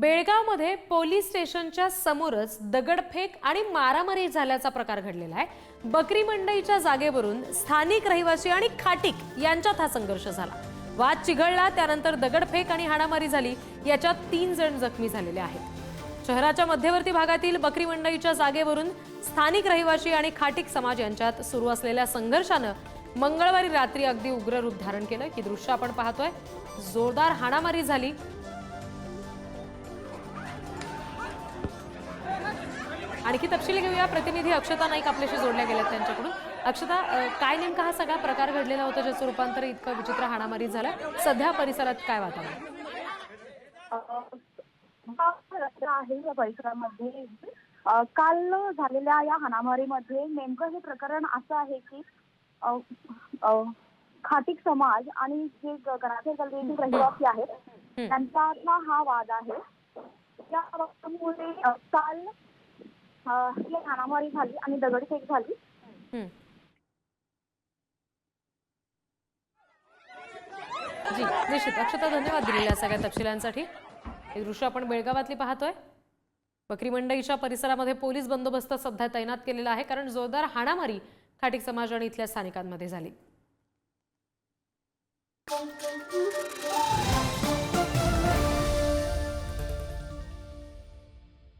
बेळगावमध्ये पोलीस स्टेशनच्या समोरच दगडफेक आणि मारामारी झाल्याचा प्रकार घडलेला आहे. बकरी मंडईच्या जागेवरून स्थानिक रहिवासी आणि खाटीक यांच्यात हा संघर्ष झाला. वाद चिघळला त्यानंतर दगडफेक आणि हाणामारी झाली. याच्यात तीन जण जखमी झालेले आहेत. शहराच्या मध्यवर्ती भागातील बकरी मंडईच्या जागेवरून स्थानिक रहिवासी आणि खाटीक समाज यांच्यात सुरू असलेल्या संघर्षानं मंगळवारी रात्री अगदी उग्र रूप धारण केलं. ही दृश्य आपण पाहतोय. जोरदार हाणामारी झाली. आणखी तपशील घेऊया. प्रतिनिधी अक्षता नाईक आपल्याशी जोडल्या गेल्यात त्यांच्याकडून. अक्षता काय नेमका हा सगळा प्रकार घडलेला होता ज्याचं रूपांतर इतकं विचित्र हाणामारी झालं? सध्या परिसरात काय वातावरण? आहे या परिसरामध्ये. काल झालेल्या या हाणामारीमध्ये नेमकं हे प्रकरण असं आहे की खाटीक समाज आणि जे गणाचे गल्लीतील रहिवासी आहेत त्यांच्यातला हा वाद आहे. या वादामुळे काल ही हाणामारी झाली आणि दगडफेक झाली. जी निश्चित अक्षता धन्यवाद दिलेल्या सगळ्या तपशिलांसाठी. हे दृश्य आपण बेळगावातली पाहतोय. बकरी मंडईच्या परिसरामध्ये पोलीस बंदोबस्त सध्या तैनात केलेला आहे कारण जोरदार हाणामारी खाटीक समाज आणि इथल्या स्थानिकांमध्ये झाली.